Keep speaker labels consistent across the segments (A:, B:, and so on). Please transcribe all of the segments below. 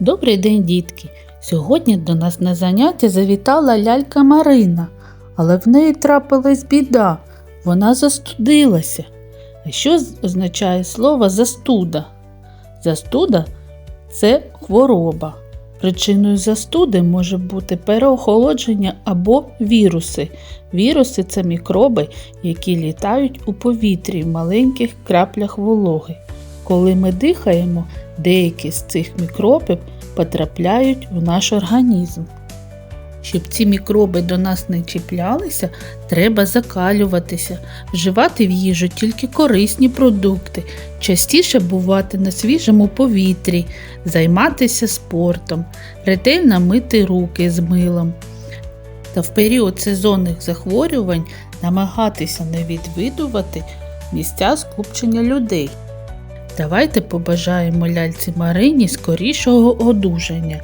A: Добрий день, дітки! Сьогодні до нас на заняття завітала лялька Марина, але в неї трапилась біда. Вона застудилася. А що означає слово застуда? Застуда це хвороба. Причиною застуди може бути переохолодження або віруси. Віруси це мікроби, які літають у повітрі в маленьких краплях вологи. Коли ми дихаємо, деякі з цих мікробів потрапляють в наш організм. Щоб ці мікроби до нас не чіплялися, треба закалюватися, вживати в їжу тільки корисні продукти, частіше бувати на свіжому повітрі, займатися спортом, ретельно мити руки з милом. Та в період сезонних захворювань намагатися не відвідувати місця скупчення людей. Давайте побажаємо ляльці Марині скорішого одужання,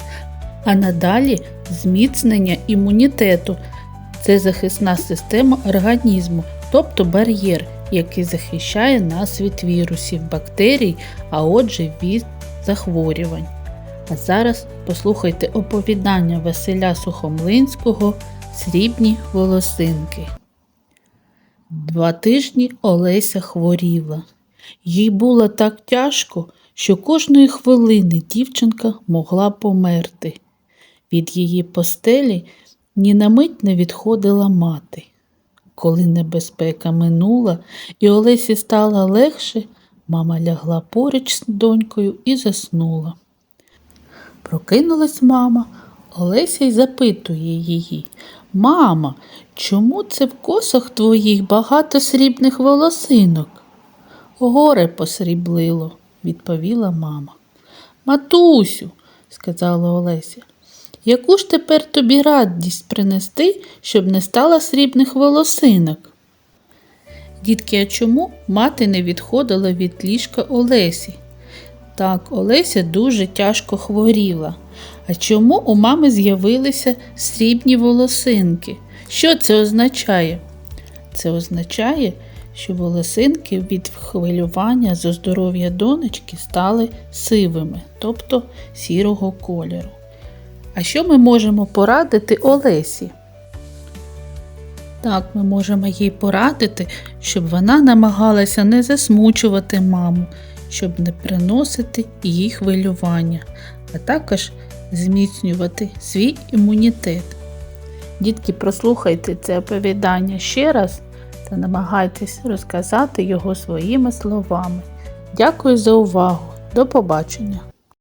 A: а надалі зміцнення імунітету. Це захисна система організму, тобто бар'єр, який захищає нас від вірусів, бактерій, а отже від захворювань. А зараз послухайте оповідання Василя Сухомлинського Срібні волосинки. Два тижні Олеся хворіла. Їй було так тяжко, що кожної хвилини дівчинка могла померти. Від її постелі ні на мить не відходила мати. Коли небезпека минула і Олесі стало легше, мама лягла поруч з донькою і заснула. Прокинулась мама. Олеся й запитує її Мама, чому це в косах твоїх багато срібних волосинок? Горе посріблило, відповіла мама. Матусю, сказала Олеся, яку ж тепер тобі радість принести, щоб не стало срібних волосинок? Дітки, а чому мати не відходила від ліжка Олесі? Так, Олеся дуже тяжко хворіла. А чому у мами з'явилися срібні волосинки? Що це означає? Це означає, що волосинки від хвилювання за здоров'я донечки стали сивими, тобто сірого кольору. А що ми можемо порадити Олесі? Так, ми можемо їй порадити, щоб вона намагалася не засмучувати маму, щоб не приносити їй хвилювання, а також зміцнювати свій імунітет. Дітки, прослухайте це оповідання ще раз та намагайтесь розказати його своїми словами. Дякую за увагу. До побачення!